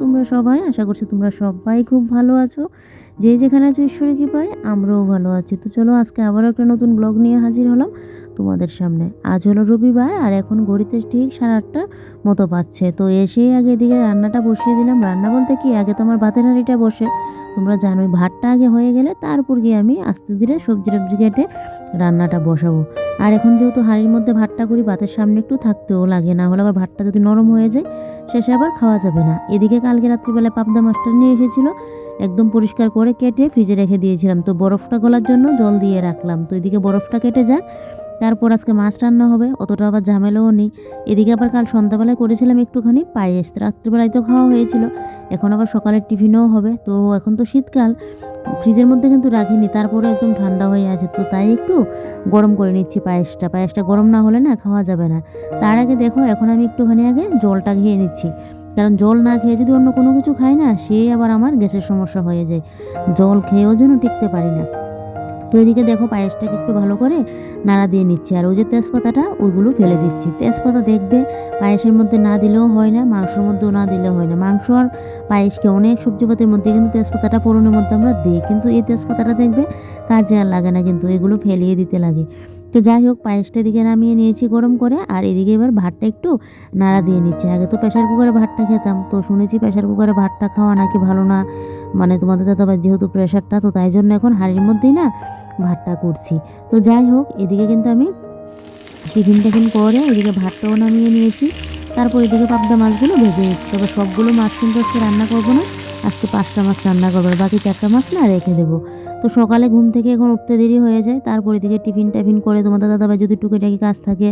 তোমরা সবাই আশা করছি তোমরা সবাই খুব ভালো আছো। যে যেখানে আছো ঈশ্বরের কৃপায়, আমরাও ভালো আছি। তো চলো আজকে আবারও একটা নতুন ব্লগ নিয়ে হাজির হলাম তোমাদের সামনে। আজ হলো রবিবার আর এখন ঘড়িতে ঠিক সাড়ে আটটার মতো পাচ্ছে তো এসেই আগে এদিকে রান্নাটা বসিয়ে দিলাম। রান্না বলতে কি, আগে তোমার ভাতের হাঁড়িটা বসে। তোমরা জানোই, ভাতটা আগে হয়ে গেলে তারপর গিয়ে আমি আস্তে ধীরে সবজি টবজি কেটে রান্নাটা বসাবো। আর এখন যেহেতু হাঁড়ির মধ্যে ভাতটা করি, ভাতের সামনে একটু থাকতেও লাগে। না হলে আবার ভাতটা যদি নরম হয়ে যায়, শেষে আবার খাওয়া যাবে না। এদিকে কালকে রাত্রিবেলা পাবদা মাছটা নিয়ে এসেছিল। একদম পরিষ্কার করে কেটে ফ্রিজে রেখে দিয়েছিলাম। তো বরফটা গলার জন্য জল দিয়ে রাখলাম। তো এদিকে বরফটা কেটে যাক, তারপর আজকে মাছ রান্না হবে, অতটা আবার ঝামেলাও নেই। এদিকে আবার কাল সন্ধ্যাবেলায় করেছিলাম একটুখানি পায়েস, রাত্রিবেলায় তো খাওয়া হয়েছিল। এখন আবার সকালের টিফিনও হবে। তো এখন তো শীতকাল, ফ্রিজের মধ্যে কিন্তু রাখিনি তারপরে একদম ঠান্ডা হয়ে আছে। তো তাই একটু গরম করে নিচ্ছি পায়েসটা। পায়েসটা গরম না হলে না খাওয়া যাবে না। তার আগে দেখো, এখন আমি একটুখানি আগে জলটা খেয়ে নিচ্ছি। কারণ জল না খেয়ে যদি অন্য কোনো কিছু খাই না, সে আবার আমার গ্যাসের সমস্যা হয়ে যায়। জল খেয়েও যেন টিকতে পারি না। তো এদিকে দেখো পায়েসটাকে একটু ভালো করে নাড়া দিয়ে নিচ্ছি। আর ওই যে তেজপাতাটা, ওইগুলো ফেলে দিচ্ছি। তেজপাতা দেখবে পায়েসের মধ্যে না দিলেও হয় না, মাংসের মধ্যেও না দিলেও হয় না। মাংস আর পায়েসকে অনেক সবজিপাতির মধ্যে কিন্তু তেজপাতাটা ফোড়নের মধ্যে আমরা দিই। কিন্তু এই তেজপাতাটা দেখবে কাজে আর লাগে না, কিন্তু এগুলো ফেলিয়ে দিতে লাগে। তো যাই হোক, পায়েসটা এদিকে নামিয়ে নিয়েছি গরম করে, আর এদিকে এবার ভাতটা একটু নাড়া দিয়ে নিচ্ছি। আগে তো প্রেশার কুকারে ভাতটা খেতাম, তো শুনেছি প্রেশার কুকারে ভাতটা খাওয়া নাকি ভালো না। মানে তোমাদের দাদা ভাই যেহেতু প্রেশারটা তো তাই জন্য এখন হাঁড়ির মধ্যেই না ভাতটা করছি। তো যাই হোক, এদিকে কিন্তু আমি টিফিন টিফিন করে এদিকে ভাতটাও নামিয়ে নিয়েছি। তারপর এদিকে পাবদা মাছগুলো ভেজে নিচ্ছি। তবে সবগুলো মাছ কিন্তু আজকে রান্না করব না, আজকে পাঁচটা মাছ রান্না করব বাকি চারটা মাছ না রেখে দেবো। তো সকালে ঘুম থেকে এখন উঠতে দেরি হয়ে যায়, তারপর এদিকে টিফিন টাফিন করে তোমাদের দাদাভাই যদি টুকিটাকি কাজ থাকে,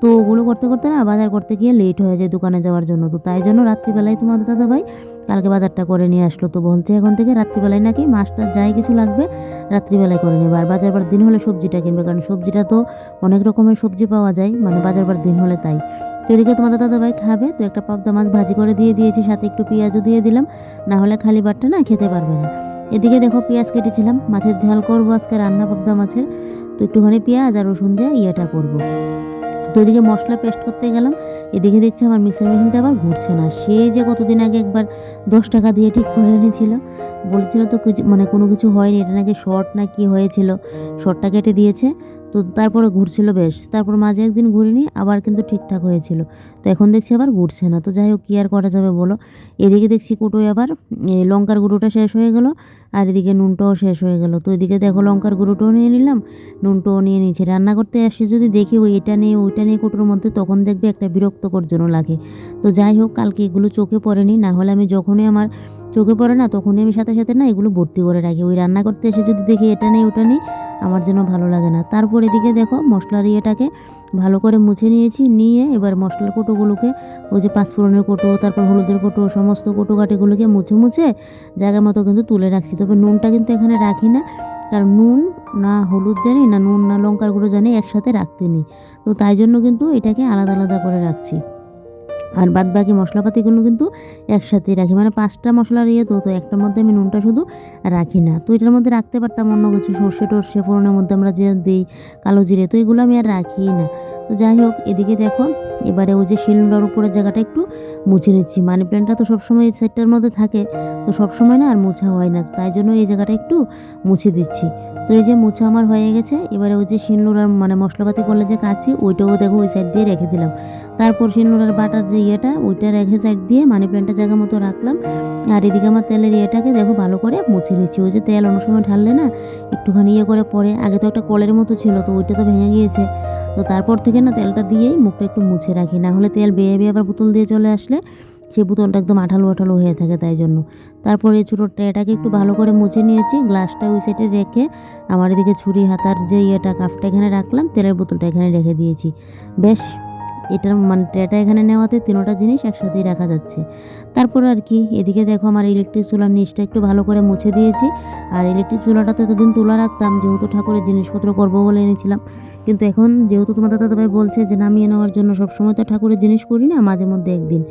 তো ওগুলো করতে করতে না বাজার করতে গিয়ে লেট হয়ে যায় দোকানে যাওয়ার জন্য। তো তাই জন্য রাত্রিবেলায় তোমাদের দাদাভাই কালকে বাজারটা করে নিয়ে আসলো। তো বলছে এখন থেকে রাত্রিবেলায় নাকি মাছটা যাই কিছু লাগবে, রাত্রিবেলায় করে নেবে। আর বাজার বার দিন হলে সবজিটা কিনবে, কারণ সবজিটা তো অনেক রকমের সবজি পাওয়া যায় মানে বাজার বার দিন হলে তাই। তো এদিকে তোমাদের দাদাভাই খাবে, তো একটা পাবদা মাছ ভাজি করে দিয়ে দিয়েছি, সাথে একটু পেঁয়াজও দিয়ে দিলাম। না হলে খালি বাটটা না খেতে পারবে না। এদিকে দেখো পেঁয়াজ কেটেছিলাম, মাছের ঝাল করব আজকে রান্না পাবদা মাছের। তো একটুখানি পেঁয়াজ আর রসুন দিয়ে ইয়েটা করব। তো এদিকে মশলা পেস্ট করতে গেলাম, এদিকে দেখছি আমার মিক্সার মেশিনটা আবার ঘুরছে না। সে যে কতদিন আগে একবার দশ টাকা দিয়ে ঠিক করে এনেছিল, বলেছিল তো কিছু মানে কোনো কিছু হয়নি, এটা নাকি শর্ট না কি হয়েছিল, শর্টটা কেটে দিয়েছে। তো তারপরে ঘুরছিল বেশ। তারপর মাঝে একদিন ঘুরিনি, আবার কিন্তু ঠিকঠাক হয়েছিল। তো এখন দেখছি আবার ঘুরছে না। তো যাই হোক, কী আর করা যাবে বলো? এদিকে দেখছি কুটোয় আবার লঙ্কার গুঁড়োটা শেষ হয়ে গেল, আর এদিকে নুনটাও শেষ হয়ে গেল। তো এদিকে দেখো লঙ্কার গুঁড়োটাও নিয়ে নিলাম, নুনটাও নিয়ে নিয়েছি। রান্না করতে আসে যদি দেখি ওই এটা নিয়ে, ওইটা নিয়ে কুটোর মধ্যে, তখন দেখবে একটা বিরক্তকর জন্য লাগে। তো যাই হোক, কালকে এগুলো চোখে পড়েনি। না হলে আমি যখনই আমার চোখে পড়ে না, তখনই আমি সাথে সাথে না এগুলো ভর্তি করে রাখি। ওই রান্না করতে এসে যদি দেখি এটা নেই ওটা নেই আমার যেন ভালো লাগে না। তারপর এদিকে দেখো মশলার ইয়েটাকে ভালো করে মুছে নিয়েছি, নিয়ে এবার মশলার কোটোগুলোকে ওই যে পাঁচফোড়নের কোটো, তারপর হলুদের কোটো, সমস্ত কোটো কাটিগুলোকে মুছে মুছে জায়গা মতো কিন্তু তুলে রাখছি। তবে নুনটা কিন্তু এখানে রাখি না, কারণ নুন না হলুদ জানি, না নুন না লঙ্কার গুঁড়ো জানি একসাথে রাখতে নিই। তো তাই জন্য কিন্তু এটাকে আলাদা আলাদা করে রাখছি। আর বাদ বাকি মশলাপাতিগুলো কিন্তু একসাথেই রাখি। মানে পাঁচটা মশলার ইয়ে তো তো একটার মধ্যে আমি নুনটা শুধু রাখি না। তো এটার মধ্যে রাখতে পারতাম অন্য কিছু, সর্ষে টর্ষে, ফোড়নের মধ্যে আমরা যে দিই কালো জিরে, তো এগুলো আমি আর রাখি না। তো যাই হোক, এদিকে দেখো, এবারে ওই যে শিলনোড়ার উপরের জায়গাটা একটু মুছে নিচ্ছি। মানি প্ল্যান্টটা তো সবসময় এই সাইডটার মধ্যে থাকে, তো সবসময় না আর মোছা হয় না। তাই জন্য এই জায়গাটা একটু মুছে দিচ্ছি। তো এই যে মোছা আমার হয়ে গেছে, এবারে ওই যে শিলনোড়ার মানে মশলাপাতি করলে যে কাছি ওইটাও দেখো ওই সাইড দিয়ে রেখে দিলাম। তারপর শিলনোড়ার বাটার যে ইয়েটা, ওইটা রেখে সাইড দিয়ে মানি প্ল্যান্টটা জায়গা মতো রাখলাম। আর এদিকে আমার তেলের ইয়েটাকে দেখো ভালো করে মুছে নিচ্ছি ওই যে তেল অন্য সময় ঢাললে না, একটুখানি ইয়ে করে পরে, আগে তো একটা কলের মতো ছিল, তো ওইটা তো ভেঙে গিয়েছে। তো তারপর থেকে না তেলটা দিয়েই মুখটা একটু মুছে রাখি, না হলে তেল বেয়ে বেয়ে আবার বোতল দিয়ে চলে আসলে সেই বোতলটা একদম আঠালো আঠালো হয়ে থাকে তাই জন্য। তারপর ছোটো ট্রেটাকে একটু ভালো করে মুছে নিয়েছি, গ্লাসটা ওই সাইডে রেখে আমার এদিকে ছুরি হাতার যে ইয়েটা কাফটা এখানে রাখলাম, তেলের বোতলটা এখানে রেখে দিয়েছি। বেশ এটার মানে ট্রেটা এখানে নেওয়াতে তিনোটা জিনিস একসাথেই রাখা যাচ্ছে। তারপর আর কি, এদিকে দেখো আমার ইলেকট্রিক চুলার নিচটা একটু ভালো করে মুছে দিয়েছি। আর ইলেকট্রিক চুলাটা তো এতদিন তোলা রাখতাম, যেহেতু ঠাকুরের জিনিসপত্র করব বলে এনেছিলাম। কিন্তু এখন যেহেতু তোমাদের দাদাভাই বলছে যে নামিয়ে নেওয়ার জন্য সবসময় তো ঠাকুরের জিনিস করি না, মাঝে মধ্যে একদিন।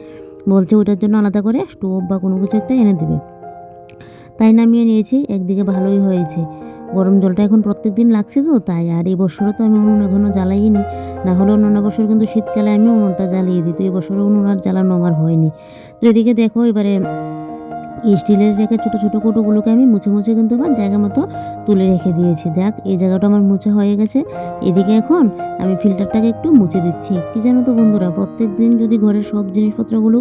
বলছে ওটার জন্য আলাদা করে স্টোভ বা কোনো কিছু একটা এনে দেবে। তাই নামিয়ে নিয়েছি, একদিকে ভালোই হয়েছে। গরম জলটা এখন প্রত্যেক দিন লাগছে তো, তাই আর এই বছরও তো আমি উনুন এখনও জ্বালাইনি। না হলে অন্যান্য বছর কিন্তু শীতকালে আমি উনুনটা জ্বালিয়ে দিই, তো এই বছরও উনুন আর জ্বালানো আমার হয়নি। তো এদিকে দেখো এবারে স্টিলের রেখে ছোটো ছোটো কৌটোগুলোকে আমি মুছে মুছে কিন্তু আবার জায়গা মতো তুলে রেখে দিয়েছি। দেখ, এই জায়গাটা আমার মুছে হয়ে গেছে। এদিকে এখন আমি ফিল্টারটাকে একটু মুছে দিচ্ছি। কি জানো তো বন্ধুরা প্রত্যেক দিন যদি ঘরের সব জিনিসপত্রগুলো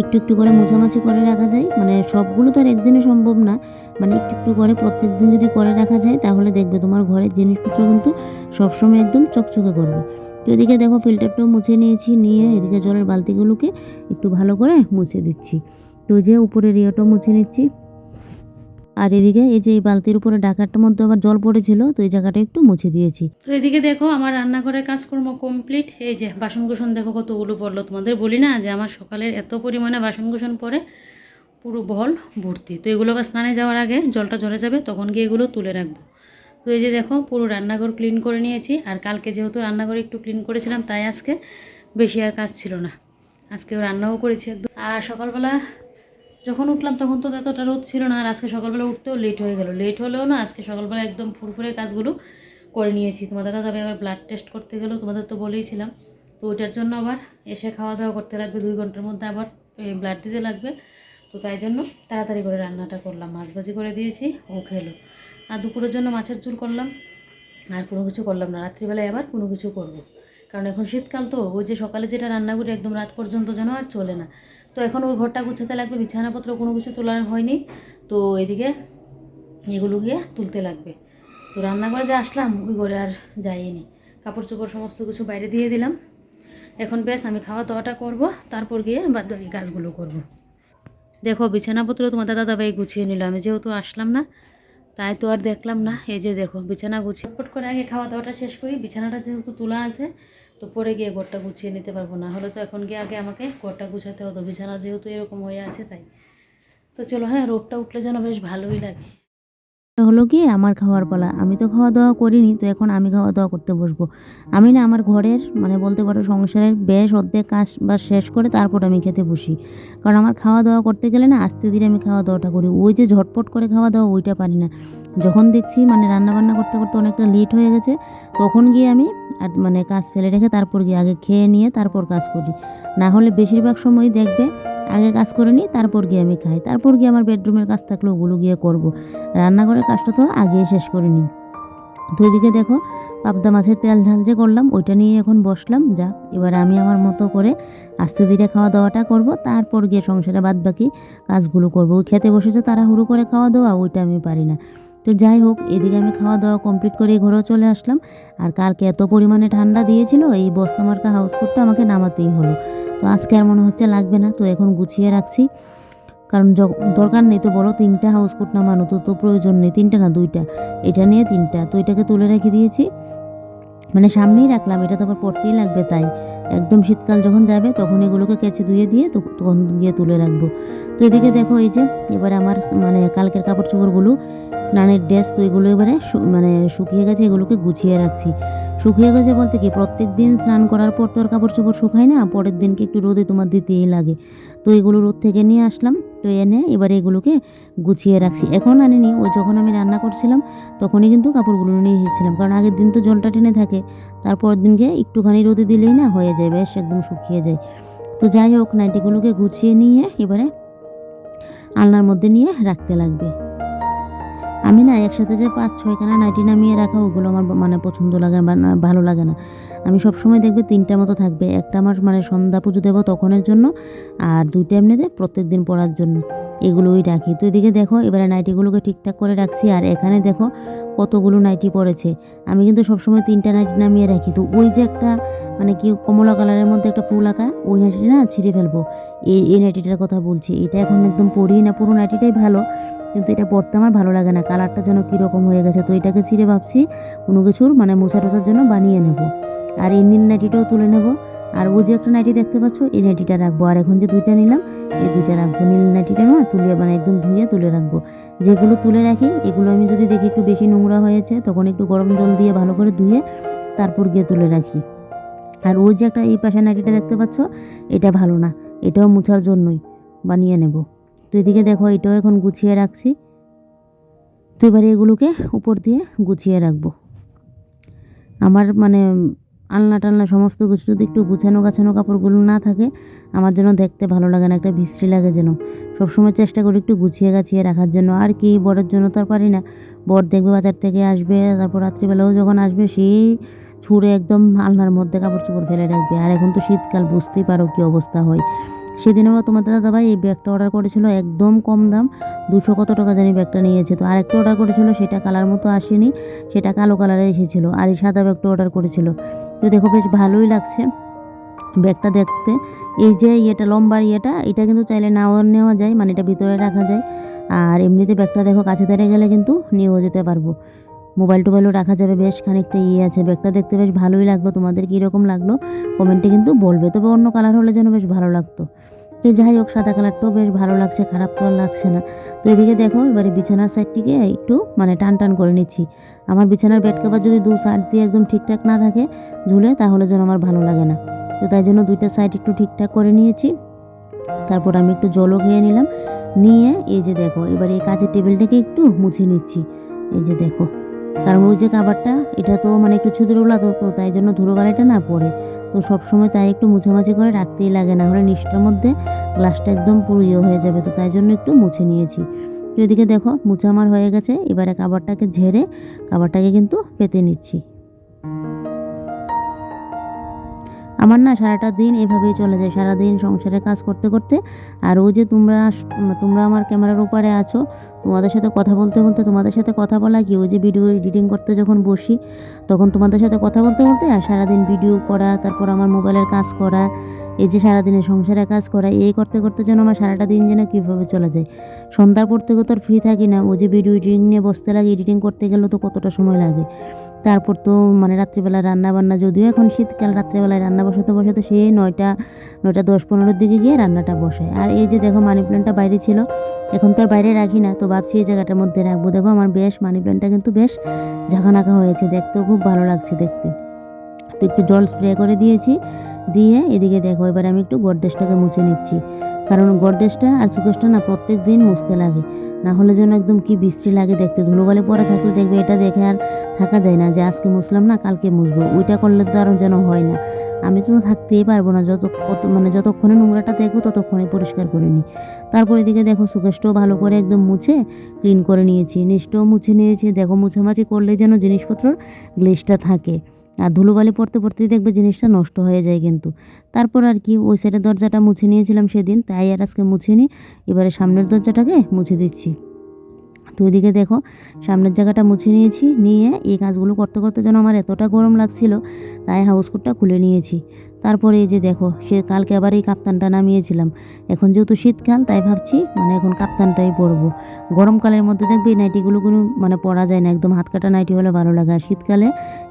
একটু একটু করে মোছামাছি করে রাখা যায় মানে সবগুলো তো আর একদিনে সম্ভব না মানে একটু একটু করে প্রত্যেক দিন যদি করে রাখা যায়, তাহলে দেখবে তোমার ঘরের জিনিসপত্র কিন্তু সবসময় একদম চকচকে করবে। তো এদিকে দেখো, ফিল্টারটাও মুছে নিয়েছি, নিয়ে এদিকে জলের বালতিগুলোকে একটু ভালো করে মুছে দিচ্ছি। তো যে উপরের ইয়েটাও মুছে নিচ্ছি। আর এদিকে এই যে এই বালতির উপরে ডাকারটার মধ্যে আবার জল পড়েছিল, তো এই জায়গাটা একটু মুছে দিয়েছি। তো এদিকে দেখো আমার রান্নাঘরের কাজকর্ম কমপ্লিট এই যে বাসনকুসন দেখো কতগুলো পড়ল। তোমাদের বলি না যে আমার সকালের এত পরিমাণে বাসনকুসন পরে পুরো বল ভর্তি। তো এগুলো আবার স্নানে যাওয়ার আগে জলটা ঝরে যাবে, তখন গিয়ে এগুলো তুলে রাখব। তো এই যে দেখো পুরো রান্নাঘর ক্লিন করে নিয়েছি। আর কালকে যেহেতু রান্নাঘর একটু ক্লিন করেছিলাম, তাই আজকে বেশি আর কাজ ছিল না। আজকে রান্নাও করেছি একদম। আর সকালবেলা যখন উঠলাম তখন তো এতটা রোদ ছিল না, আর আজকে সকালবেলা উঠতেও লেট হয়ে গেল। লেট হলেও না, আজকে সকালবেলা একদম ফুরফুরে কাজগুলো করে নিয়েছি। তোমাদের দাদা আবার ব্লাড টেস্ট করতে গেলো, তোমাদের তো বলেইছিলাম তো ওইটার জন্য আবার এসে খাওয়া দাওয়া করতে লাগবে, দুই ঘণ্টার মধ্যে আবার ব্লাড দিতে লাগবে। তো তাই জন্য তাড়াতাড়ি করে রান্নাটা করলাম মাছ ভাজি করে দিয়েছি, ও খেলো। আর দুপুরের জন্য মাছের ঝোল করলাম, আর কোনো কিছু করলাম না। রাত্রিবেলায় আবার কোনো কিছু করব। কারণ এখন শীতকাল তো, ওই যে সকালে যেটা রান্না করি একদম রাত পর্যন্ত যেন আর চলে না। তো এখন ওই ঘরটা গুছাতে লাগবে, বিছানাপত্র কোনো কিছু তোলার হয়নি। তো এদিকে এগুলো গিয়ে তুলতে লাগবে। তো রান্নাঘরে যে আসলাম, ওই ঘরে আর যাইনি। কাপড় চোপড় সমস্ত কিছু বাইরে দিয়ে দিলাম। এখন বেশ, আমি খাওয়া দাওয়াটা করব, তারপর গিয়ে বাদ বাকি কাজগুলো করব। দেখো, বিছানাপত্র তোমার দাদা দাবাই গুছিয়ে নিল, আমি যেহেতু আসলাম না, তাই তো আর দেখলাম না। এই যে দেখো, বিছানা গুছিয়ে পট করে আগে খাওয়া দাওয়াটা শেষ করি। বিছানাটা যেহেতু তোলা আছে তো পরে গিয়ে ঘরটা গুছিয়ে নিতে পারব না। হলে তো এখন গিয়ে আগে আমাকে ঘরটা গুছাতে হতো। বিছানা যেহেতু এরকম হয়ে আছে তাই। তো চলো হ্যাঁ রোদটা উঠলে যেন বেশ ভালোই লাগে। হলো কি আমার খাওয়ার পালা। আমি তো খাওয়া দাওয়া করিনি, তো এখন আমি খাওয়া দাওয়া করতে বসবো। আমি না আমার ঘরের মানে বলতে পারো সংসারের বেশ অর্ধেক কাজ বা শেষ করে তারপর আমি খেতে বসি। কারণ আমার খাওয়া দাওয়া করতে গেলে না আস্তে ধীরে আমি খাওয়া দাওয়াটা করি। ওই যে ঝটপট করে খাওয়া দাওয়া ওইটা পারি না। যখন দেখছি মানে রান্না বান্না করতে করতে অনেকটা লেট হয়ে গেছে, তখন গিয়ে আমি আর মানে কাজ ফেলে রেখে তারপর গিয়ে আগে খেয়ে নিয়ে তারপর কাজ করি। না হলে বেশিরভাগ সময় দেখবে আগে কাজ করে নিই, তারপর গিয়ে আমি খাই। তারপর গিয়ে আমার বেডরুমের কাজ থাকলে ওগুলো গিয়ে করব। রান্নাঘরের কাজটা তো আগে শেষ করে নিই। তো এদিকে দেখো, পাবদা মাছের তেল ঝাল যে করলাম, ওইটা নিয়ে এখন বসলাম। যাক, এবার আমি আমার মতো করে আস্তে ধীরে খাওয়া দাওয়াটা করব। তারপর গিয়ে সংসারে বাদ বাকি কাজগুলো করব। ওই খেতে বসেছে তারা হুড়ো করে খাওয়া দাওয়া, ওইটা আমি পারি না। তো যাই হোক, এদিকে আমি খাওয়া দাওয়া কমপ্লিট করে ঘরেও চলে আসলাম। আর কালকে এত পরিমাণে ঠান্ডা দিয়েছিল, এই বস্তা মার্কা হাউস কোটটা আমাকে নামাতেই হলো। তো আজকে আর মনে হচ্ছে লাগবে না, তো এখন গুছিয়ে রাখছি। কারণ দরকার নেই তো বলো, তিনটা হাউস কোট নামানো তো তো প্রয়োজন নেই। তিনটা না দুইটা? এটা নিয়ে তিনটা। তো এটাকে তুলে রেখে দিয়েছি। মানে সামনেই রাখলাম, এটা তো আবার পড়তেই লাগবে তাই। একদম শীতকাল যখন যাবে, তখন এগুলোকে কেচে ধুয়ে দিয়ে তখন গিয়ে তুলে রাখব। তো এদিকে দেখো এই যে, এবারে আমার মানে কালকের কাপড় চোপড়গুলো স্নানের ড্রেস তো এগুলো এবারে মানে শুকিয়ে গেছে, এগুলোকে গুছিয়ে রাখছি। শুকিয়ে গেছে বলতে কি প্রত্যেক দিন স্নান করার পর তো আর কাপড় চোপড় শুকায় না, পরের দিনকে একটু রোদে তোমার দিতেই লাগে। তো এগুলো রোদ থেকে নিয়ে আসলাম, তো এনে এবার এগুলোকে গুছিয়ে রাখছি। এখন আনিনি, ওই যখন আমি রান্না করছিলাম তখনই কিন্তু কাপড়গুলো নিয়ে এসেছিলাম, কারণ আগের দিন তো জলটা টেনে থাকে, তারপর দিনকে একটুখানি রোদে দিলেই না হয়ে যায়, বেশ একদম শুকিয়ে যায়। তো যাই হোক, নাইটিগুলোকে গুছিয়ে নিয়ে এবারে আলনার মধ্যে নিয়ে রাখতে লাগবে। আমি না একসাথে যে পাঁচ ছয়খানা নাইটি নামিয়ে রাখা ওগুলো আমার মানে পছন্দ লাগে না বা ভালো লাগে না। আমি সবসময় দেখবে তিনটা মতো থাকবে। একটা আমার মানে সন্ধ্যা পুজো দেবো তখনের জন্য আর দুইটা এমনিতে প্রত্যেক দিন পরার জন্য। এগুলোই রাখি। তো এদিকে দেখো, এবারে নাইটিগুলোকে ঠিকঠাক করে রাখছি। আর এখানে দেখো কতগুলো নাইটি পড়েছে। আমি কিন্তু সবসময় তিনটা নাইটি নামিয়ে রাখি। তো ওই যে একটা মানে কি কমলা কালারের মধ্যে একটা ফুল আঁকা, ওই নাইটিটা না ছিঁড়ে ফেলব। এই এই নাইটিটার কথা বলছি। এটা এখন একদম পরি না। পুরো নাইটিটাই ভালো। কিন্তু এটা পরতে আমার ভালো লাগে না। কালারটা যেন কীরকম হয়ে গেছে। তো এটাকে ছিঁড়ে ভাবছি। কোনো কিছুর মানে মোছা টোছার জন্য বানিয়ে নেব। আর এই নাইটিটাও তুলে নেব। আর ওই যে একটা নাইটি দেখতে পাচ্ছ, এই নাইটিটা রাখব। আর এখন যে দুইটা নিলাম, এই দুইটা রাখব। নীল নাইটিটা না, তুলে মানে একদম ধুয়ে তুলে রাখব। যেগুলো তুলে রাখি, এগুলো আমি যদি দেখি একটু বেশি নোংরা হয়েছে, তখন একটু গরম জল দিয়ে ভালো করে ধুয়ে তারপর গিয়ে তুলে রাখি। আর ওই যে একটা এই পাশে নাইটিটা দেখতে পাচ্ছ, এটা ভালো না। এটাও মোছার জন্যই বানিয়ে নেব। তো এদিকে দেখো, এটাও এখন গুছিয়ে রাখছি। তো এবারে এগুলোকে উপর দিয়ে গুছিয়ে রাখব। আমার মানে আলনা টালনা সমস্ত কিছু যদি একটু গুছানো গাছানো কাপড়গুলো না থাকে, আমার যেন দেখতে ভালো লাগে না, একটা বিশ্রী লাগে যেন। সবসময় চেষ্টা করি একটু গুছিয়ে গাছিয়ে রাখার জন্য। আর কি, বরের জন্য তো আর পারি না। বর দেখবে বাজার থেকে আসবে, তারপর রাত্রিবেলাও যখন আসবে, সেই ছুঁড়ে একদম আলনার মধ্যে কাপড় চোপড় ফেলে রাখবে। আর এখন তো শীতকাল, বুঝতেই পারো কী অবস্থা হয়। সেদিনও তোমাদের দাদাভাই এই ব্যাগটা অর্ডার করেছিল একদম কম দাম, দুশো কত টাকা জানি ব্যাগটা নিয়েছে। তো আরেকটা অর্ডার করেছিল, সেটা কালার মতো আসেনি, সেটা কালো কালারে এসেছিল, আর এই সাদা ব্যাগটা অর্ডার করেছিল। তো দেখো বেশ ভালোই লাগছে ব্যাগটা দেখতে। এই যে ইয়েটা লম্বার ইয়েটা, এটা কিন্তু চাইলে নাও নেওয়া যায় মানে এটা ভিতরে রাখা যায়। আর এমনিতে ব্যাগটা দেখো কাছে ধরে গেলে কিন্তু নিয়েও যেতে পারব। মোবাইল টোবাইলও রাখা যাবে, বেশ খানিকটা ইয়ে আছে। ব্যাগটা দেখতে বেশ ভালোই লাগল। তোমাদের কীরকম লাগল? কমেন্টে কিন্তু বলবে। তবে অন্য কালার হলে যেন বেশ ভালো লাগতো। তো যাই হোক, সাদা কালারটাও বেশ ভালো লাগছে, খারাপ তো আর লাগছে না। তো এদিকে দেখো, এবারে বিছানার সাইডটিকে একটু মানে টান টান করে নিচ্ছি। আমার বিছানার বেড কভার যদি দু সাইড দিয়ে একদম ঠিকঠাক না থাকে ঝুলে, তাহলে যেন আমার ভালো লাগে না। তো তাই জন্য দুইটা সাইড একটু ঠিকঠাক করে নিয়েছি। তারপর আমি একটু জলও খেয়ে নিলাম। নিয়ে এই যে দেখো, এবার এই কাজের টেবিলটাকে একটু মুছে নিচ্ছি। এই যে দেখো। কারণ ওই যে কাবারটা, এটা তো মানে একটু ছুদুরোলা তো তো তাই জন্য ধুলোবালিটা না পড়ে। তো সব সময় তাই একটু মুছামাছি করে রাখতেই লাগে, না হলে নিষ্ঠার মধ্যে গ্লাসটা একদম পুরো ইয়ে হয়ে যাবে। তো তাই জন্য একটু মুছে নিয়েছি। তো এদিকে দেখো, মুছামার হয়ে গেছে, এবারে কাবারটাকে ঝেড়ে কাবারটাকে কিন্তু পেতে নিচ্ছি। আমার না সারাটা দিন এভাবেই চলে যায়। সারা দিন সংসারে কাজ করতে করতে। আর ওই যে তোমরা তোমরা আমার ক্যামেরার উপরে আছো, তোমাদের সাথে কথা বলতে বলতে, তোমাদের সাথে কথা বলা কি? ওই যে ভিডিও এডিটিং করতে যখন বসি, তখন তোমাদের সাথে কথা বলতে বলতে, আর সারাদিন ভিডিও করা, তারপর আমার মোবাইলের কাজ করা, এই যে সারাদিনে সংসারে কাজ করা, এই করতে করতে যেন আমার সারাটা দিন যেন কীভাবে চলে যায়। সন্ধ্যার পর থেকে তো আর ফ্রি থাকি না। ওই যে ভিডিও এডিটিং নিয়ে বসতে লাগে এডিটিং করতে গেলেও তো কতটা সময় লাগে? তারপর তো মানে রাত্রিবেলা রান্না বান্না যদিও এখন শীতকাল, রাত্রিবেলায় রান্না বসাতে বসাতে সেই নয়টা নয়টা দশ পনেরোর দিকে গিয়ে রান্নাটা বসায়। আর এই যে দেখো মানি প্ল্যান্টটা বাইরে ছিল, এখন তো আর বাইরে রাখি না, তো ভাবছি এই জায়গাটার মধ্যে রাখব। দেখো আমার বেশ মানি প্ল্যান্টটা কিন্তু বেশ ঝাঁকানাকা হয়েছে, দেখতেও খুব ভালো লাগছে দেখতে। তো একটু জল স্প্রে করে দিয়েছি, দিয়ে এদিকে দেখো এবার আমি একটু গডরেজটাকে মুছে নিচ্ছি। কারণ গডরেজটা আর সুকেশটা না প্রত্যেক দিন মুছতে লাগে। না হলে যেন একদম কি বিশ্রী লাগে দেখতে। ধুলোবালি পরে থাকলে দেখবে এটা দেখে আর থাকা যায় না যে আজকে মুছলাম না, কালকে মুছবো ওইটা করলে তো আর যেন হয় না। আমি তো থাকতেই পারব না। যত কত মানে যতক্ষণে নোংরাটা দেখব ততক্ষণে পরিষ্কার করে নিই। তারপর এদিকে দেখো সুকেশটাও ভালো করে একদম মুছে ক্লিন করে নিয়েছি। নিচটাও মুছে নিয়েছি। দেখো মুছামাছি করলে যেন জিনিসপত্রর গ্লেসটা থাকে। আর ধুলোবালি পড়তে পড়তেই দেখবে জিনিসটা নষ্ট হয়ে যায় কিন্তু। তারপর আর কি, ওই সাইডের দরজাটা মুছে নিয়েছিলাম সেদিন, তাই আর আজকে মুছে নিই এবারে সামনের দরজাটাকে মুছে দিচ্ছি। তো ওইদিকে দেখো, সামনের জায়গাটা মুছে নিয়েছি, নিয়ে এই কাজগুলো করতে করতে যেন আমার এতটা গরম লাগছিল, তাই হাউসকোটটা খুলে নিয়েছি। তারপরে এই যে দেখো, সে কালকে আবার এই কাপ্তানটা নামিয়েছিলাম। এখন যেহেতু শীতকাল, তাই ভাবছি মানে এখন কাপ্তানটাই পরবো। গরমকালের মধ্যে দেখবে এই নাইটিগুলো কোনো মানে পরা যায় না, একদম হাত কাটা নাইটি হলে ভালো লাগে। আর শীতকালে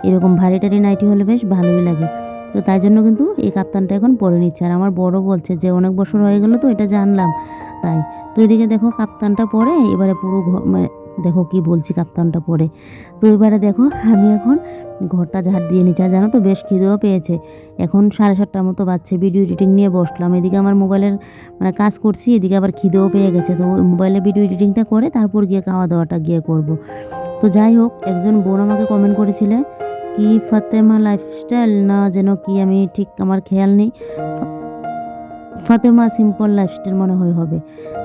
এরকম ভারী টারি নাইটি হলে বেশ ভালোই লাগে। তো তাই জন্য কিন্তু এই কাপ্তানটা এখন পরে নিচ্ছে। আর আমার বড় বলছে যে, অনেক বছর হয়ে গেল তো, এটা জানলাম। তাই তো এদিকে দেখো কাপ্তানটা পরে, এবারে পুরো মানে দেখো কি বলছি কাপ্তানটা পরে। তো এবারে দেখো আমি এখন ঘরটা ঝাড় দিয়ে নিচ্ছি। আর জানো তো বেশ খিদেও পেয়েছে। এখন সাড়ে সাতটার মতো বাজছে ভিডিও এডিটিং নিয়ে বসলাম। এদিকে আমার মোবাইলের মানে কাজ করছি, এদিকে আবার খিদেও পেয়ে গেছে। তো মোবাইলে ভিডিও এডিটিংটা করে তারপর গিয়ে খাওয়া দাওয়াটা গিয়ে করব। তো যাই হোক, একজন বোন আমাকে কমেন্ট করেছিলে, কি ফাতেমা লাইফস্টাইল না, যেন কি আমি ঠিক আমার খেয়াল নেই। ফাতেমা সিম্পল লাইফস্টাইল মনে হয় হবে।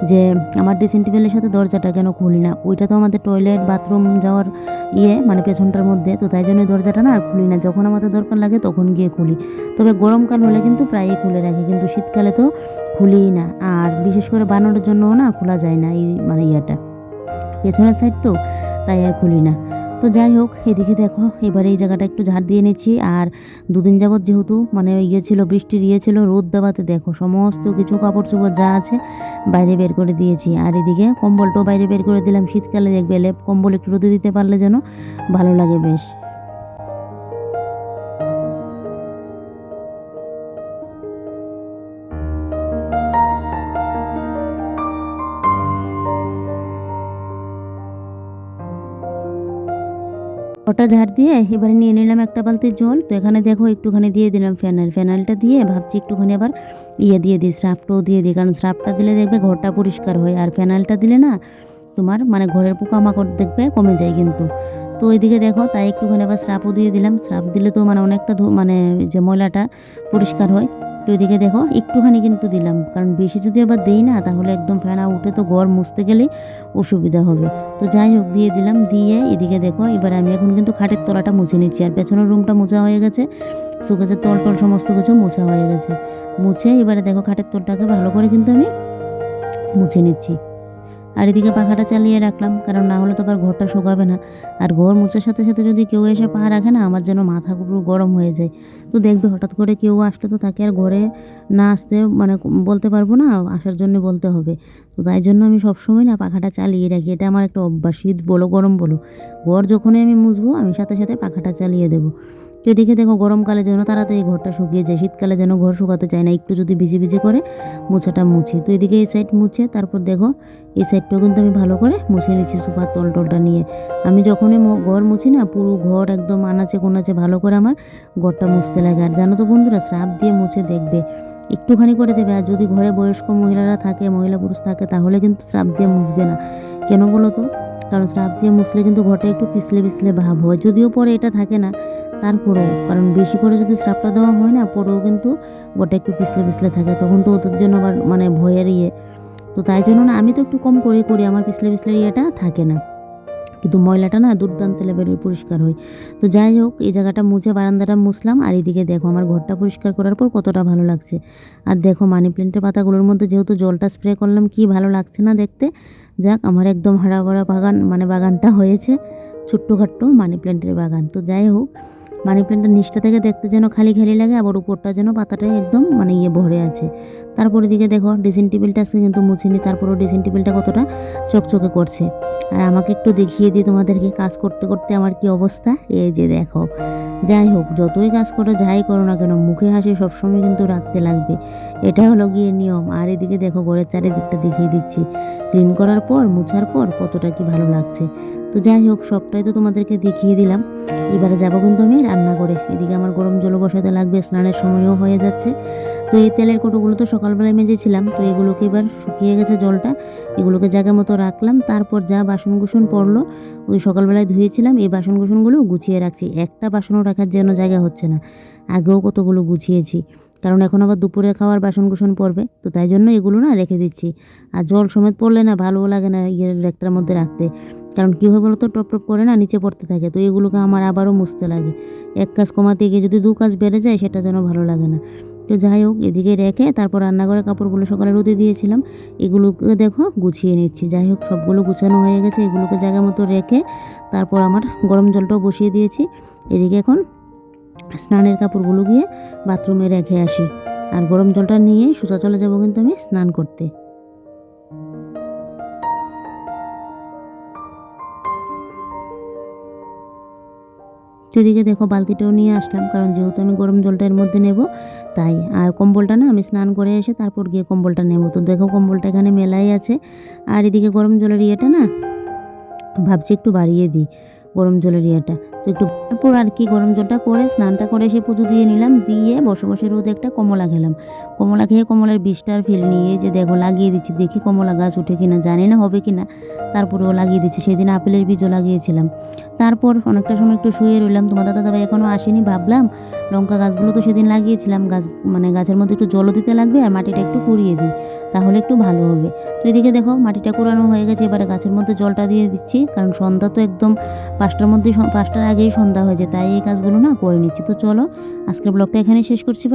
যে আমার ড্রেসিং টেবিলের সাথে দরজাটা কেন খুলি না। ওইটা তো আমাদের টয়লেট বাথরুম যাওয়ার ইয়ে মানে পেছনটার মধ্যে। তো তাই জন্য দরজাটা না আর খুলি না। যখন আমাদের দরকার লাগে তখন গিয়ে খুলি। তবে গরমকাল হলে কিন্তু প্রায়ই খুলে রাখি। কিন্তু শীতকালে তো খুলিই না। আর বিশেষ করে বানানোর জন্যও না খোলা যায় না এই মানে ইয়েটা। পেছনের সাইড তো তাই আর খুলি না। তো যাই হোক, এদিকে দেখো, এবারে এই জায়গাটা একটু ঝাড় দিয়ে নিচ্ছি। আর দুদিন যাবৎ যেহেতু মানে ইয়ে ছিল, বৃষ্টির ইয়ে ছিল, রোদ দেওয়াতে দেখো সমস্ত কিছু কাপড় চোপড় যা আছে বাইরে বের করে দিয়েছি। আর এদিকে কম্বলটাও বাইরে বের করে দিলাম। শীতকালে দেখবে লেপ কম্বল একটু রোদে দিতে পারলে যেন ভালো লাগে বেশ। ওটা ঝাড় দিয়ে এবারে নিয়ে নিলাম একটা বালতি জল। তো এখানে দেখো একটুখানি দিয়ে দিলাম ফ্যানাল ফ্যানালটা দিয়ে ভাবছি একটুখানি আবার ইয়ে দিয়ে দিই, স্রাফটাও দিয়ে দিই। কারণ স্রাফটা দিলে দেখবে ঘরটা পরিষ্কার হয়। আর ফ্যানালটা দিলে না তোমার মানে ঘরের পোকামাকড় দেখবে কমে যায় কিন্তু। তো ওইদিকে দেখো তাই একটুখানি আবার স্রাপও দিয়ে দিলাম। স্রাফ দিলে তো মানে অনেকটা মানে যে ময়লাটা পরিষ্কার হয়। তো এদিকে দেখো, একটুখানি কিন্তু দিলাম। কারণ বেশি যদি আবার দিই না, তাহলে একদম ফেনা উঠে তো ঘর মুছতে গেলে অসুবিধা হবে। তো যাই হোক, দিয়ে দিলাম, দিয়ে এদিকে দেখো, এবার আমি এখন কিন্তু খাটের তলাটা মুছে নিচ্ছি। আর পেছনের রুমটা মোছা হয়ে গেছে। সুকেজের তল টল সমস্ত কিছু মোছা হয়ে গেছে। মুছে এবারে দেখো, খাটের তলটাকে ভালো করে কিন্তু আমি মুছে নিচ্ছি। আর এদিকে পাখাটা চালিয়ে রাখলাম, কারণ না হলে তো আবার ঘরটা শুকাবে না। আর ঘর মুছার সাথে সাথে যদি কেউ এসে পা রাখে না, আমার যেন মাথা পুরো গরম হয়ে যায়। তো দেখবে হঠাৎ করে কেউ আসলে তো তাকে আর ঘরে না আসতে মানে বলতে পারব না, আসার জন্য বলতে হবে। তো তাই জন্য আমি সবসময় না পাখাটা চালিয়ে রাখি, এটা আমার একটা অভ্যাস, শীত বলো, গরম বলো। ঘর যখনই আমি মুছবো, আমি সাথে সাথে পাখাটা চালিয়ে দেবো। তো এদিকে দেখো গরমকালে যেন তাড়াতাড়ি ঘরটা শুকিয়ে যায়, শীতকালে যেন ঘর শুকাতে চায় না, একটু যদি ভিজে ভিজে করে মোছাটা মুছি। তো এদিকে এই সাইড মুছে, তারপর দেখো এই সাইডটাও কিন্তু আমি ভালো করে মুছে নিচ্ছি সুপার তল টলটা নিয়ে। আমি যখনই ঘর মুছি না, পুরো ঘর একদম আনাচে কোনাচে ভালো করে আমার ঘরটা মুছতে লাগে। আর জানো তো বন্ধুরা স্রাপ দিয়ে মুছে দেখবে, একটুখানি করে দেবে। আর যদি ঘরে বয়স্ক মহিলারা থাকে, মহিলা পুরুষ থাকে, তাহলে কিন্তু স্রাপ দিয়ে মুছবে না। কেন বলো তো? কারণ স্রাপ দিয়ে মুছলে কিন্তু ঘরটা একটু পিছলে পিছলে ভাব হয়। যদিও পরে এটা থাকে না তারপরেও, কারণ বেশি করে যদি স্রাপটা দেওয়া হয় না, পরেও কিন্তু গোটা একটু পিছলে পিছলে থাকে। তখন তো ওদের জন্য আবার মানে ভয়ের ইয়ে। তো তাই জন্য না, আমি তো একটু কম করে করি, আমার পিছলে পিছলে ইয়েটা থাকে না। কিন্তু ময়লাটা না দুর্দান্ত লেভেলের পরিষ্কার হয়। তো যাই হোক, এই জায়গাটা মুছে, বারান্দাটা মুছলাম। আর এদিকে দেখো, আমার ঘরটা পরিষ্কার করার পর কতটা ভালো লাগছে। আর দেখো মানি প্ল্যান্টের পাতাগুলোর মধ্যে যেহেতু জলটা স্প্রে করলাম, কি ভালো লাগছে না দেখতে। যাক, আমার একদম হারা বাগান মানে বাগানটা হয়েছে। ছোট্টখাট্টো মানি প্ল্যান্টের বাগান। তো যাই হোক মানি প্ল্যান্টের নিচটা থেকে দেখতে যেন খালি খালি লাগে, আবার উপরটা যেন পাতাটা একদম মানে ইয়ে ভরে আছে। তারপরে দিকে দেখো ড্রেসিং টেবিলটা আজকে কিন্তু মুছিনি তারপরেও ড্রেসিং টেবিলটা কতটা চকচকে করছে। আর আমাকে একটু দেখিয়ে দিই তোমাদেরকে কাজ করতে করতে আমার কি অবস্থা। এই যে দেখো, যাই হোক, যতই কাজ করো, যাই করো না কেন, মুখে হাসি সবসময় কিন্তু রাখতে লাগবে। এটা হলো গিয়ে নিয়ম। আর এদিকে দেখো, ঘরের চারিদিকটা দেখিয়ে দিচ্ছি। ক্লিন করার পর, মুছার পর কতটা কি ভালো লাগছে। তো যাই হোক, সবটাই তো তোমাদেরকে দেখিয়ে দিলাম। এবারে যাব কিন্তু আমি রান্না করে এদিকে আমার গরম জল বসাতে লাগবে, স্নানের সময়ও হয়ে যাচ্ছে। তো এই তেলের কোটোগুলো তো সকালবেলায় মেজেছিলাম, তো এগুলোকে এবার শুকিয়ে গেছে জলটা। এগুলোকে জায়গা মতো রাখলাম, তারপর যা বাসন কুসন পড়ল, ওই সকালবেলায় ধুয়েছিলাম। এই বাসন কুসনগুলো গুছিয়ে রাখছি। একটা বাসনও রাখার জন্য জায়গা হচ্ছে না। আগেও কতগুলো গুছিয়েছি। কারণ এখন আবার দুপুরের খাওয়ার বাসন কুসন পড়বে, তো তাই জন্য এগুলো না রেখে দিচ্ছি। আর জল সমেত পড়লে না ভালোও লাগে না ইয়ের রেকটার মধ্যে রাখতে। কারণ কী হয় বলো তো টপ টপ করে না নিচে পড়তে থাকে, তো এগুলোকে আমার আবারও মুছতে লাগে। এক কাজ কমাতে গিয়ে যদি দু কাজ বেড়ে যায়, সেটা যেন ভালো লাগে না। তো যাই হোক, এদিকে রেখে তারপর রান্নাঘরের কাপড়গুলো সকালে রোদে দিয়েছিলাম, এগুলোকে দেখো গুছিয়ে নিচ্ছি। যাই হোক, সবগুলো গুছানো হয়ে গেছে, এগুলোকে জায়গা মতো রেখে তারপর আমার গরম জলটাও বসিয়ে দিয়েছি। এদিকে এখন স্নানের কাপড়গুলো গিয়ে বাথরুমে রেখে আসি। আর গরম জলটা নিয়ে সোজা চলে যাব কিন্তু আমি স্নান করতে। তো এদিকে দেখো বালতিটাও নিয়ে আসলাম, কারণ যেহেতু আমি গরম জলটা এর মধ্যে নেব, তাই আর কম্বলটা না আমি স্নান করে এসে তারপর গিয়ে কম্বলটা নেব। তো দেখো কম্বলটা এখানে মেলাই আছে, আর এদিকে গরম জলের ইয়েটা না, ভাবছি একটু বাড়িয়ে দিই গরম জলের ইয়েটা। তো একটু তারপর আর কি গরম জলটা করে স্নানটা করে সে পুজো দিয়ে নিলাম, দিয়ে বসে বসে রোদে একটা কমলা খেলাম। কমলা খেয়ে কমলার বিষটার ফেল নিয়ে যে দেখো লাগিয়ে দিচ্ছি, দেখি কমলা গাছ উঠে কিনা, জানি না হবে কিনা। তারপরেও লাগিয়ে দিচ্ছি, সেদিন আপেলের বীজও লাগিয়েছিলাম। তারপর অনেকটা সময় একটু শুয়ে রইলাম তোমার দাদা দাদা এখনও আসেনি, ভাবলাম লঙ্কা গাছগুলো তো সেদিন লাগিয়েছিলাম, গাছ মানে গাছের মধ্যে একটু জলও দিতে লাগবে আর মাটিটা একটু কুড়িয়ে দিই, তাহলে একটু ভালো হবে। তো এদিকে দেখো মাটিটা কুড়ানো হয়ে গেছে, এবারে গাছের মধ্যে জলটা দিয়ে দিচ্ছি, কারণ সন্ধ্যা তো একদম পাঁচটার মধ্যে, পাঁচটার আগেই সন্ধ্যা হয়ে যায়, তাই এই কাজগুলো না করে নিচ্ছি। তো চলো, আজকের ব্লগটা এখানে শেষ করছি।